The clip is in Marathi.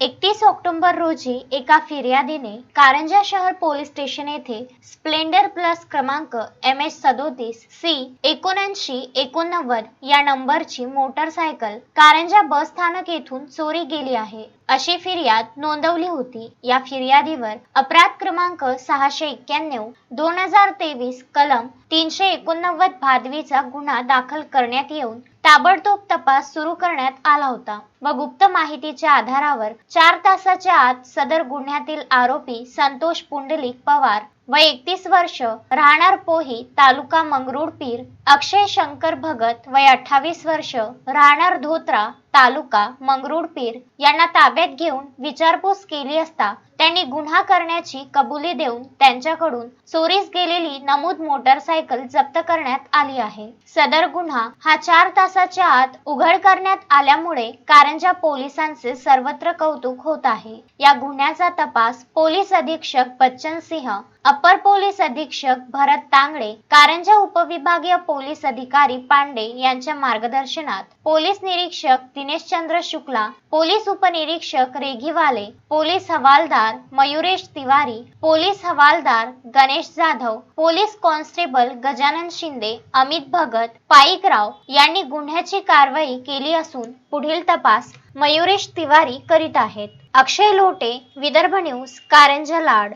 एकतीस ऑक्टोबर रोजी एका फिर्यादीने कारंजा शहर पोलीस स्टेशन येथे स्प्लेंडर प्लस क्रमांक एम एच सदोतीस सी एकोणऐंशी एकोणनव्वद या नंबरची मोटरसायकल कारंजा बस स्थानक येथून चोरी गेली आहे. अशी फिर्याद नोंदवली होती. या फिर्यादीवर अपराध क्रमांक सहाशे एक्क्याण्णव दोन हजार तेवीस कलम तीनशे एकोणनव्वद भादवीचा गुन्हा दाखल करण्यात येऊन ताबडतोब तपास सुरू करण्यात आला होता. व गुप्त माहितीच्या आधारावर चार तासाच्या आत सदर गुन्ह्यातील आरोपी संतोष पुंडलिक पवार व एकतीस वर्ष राहणार पोही तालुका मंगरुळपीर अक्षय शंकर भगत वय अठ्ठावीस वर्ष राहणार धोत्रा तालुका मंगरुळपीर यांना ताब्यात घेऊन विचारपूस केली असता त्यांनी गुन्हा करण्याची कबुली देऊन त्यांच्याकडून चोरीस गेलेली नमूद मोटरसायकल जप्त करण्यात आली आहे. सदर गुन्हा हा चार तासाच्या आत उघड करण्यात आल्यामुळे कारंजा पोलिसांचे सर्वत्र कौतुक होत आहे. या गुन्ह्याचा तपास पोलीस अधीक्षक बच्चन सिंह अपर पोलीस अधीक्षक भरत तांगडे कारंजा उपविभागीय पोलीस अधिकारी पांडे यांच्या मार्गदर्शनात पोलीस निरीक्षक दिनेशचंद्र शुक्ला पोलीस उपनिरीक्षक रेघीवाले पोलीस हवालदार मयुरेश तिवारी पोलीस हवालदार गणेश जाधव पोलीस कॉन्स्टेबल गजानन शिंदे अमित भगत पाईकराव यांनी गुन्ह्याची कारवाई केली असून पुढील तपास मयुरेश तिवारी करीत आहेत. अक्षय लोटे विदर्भ न्यूज कारंजा लाड.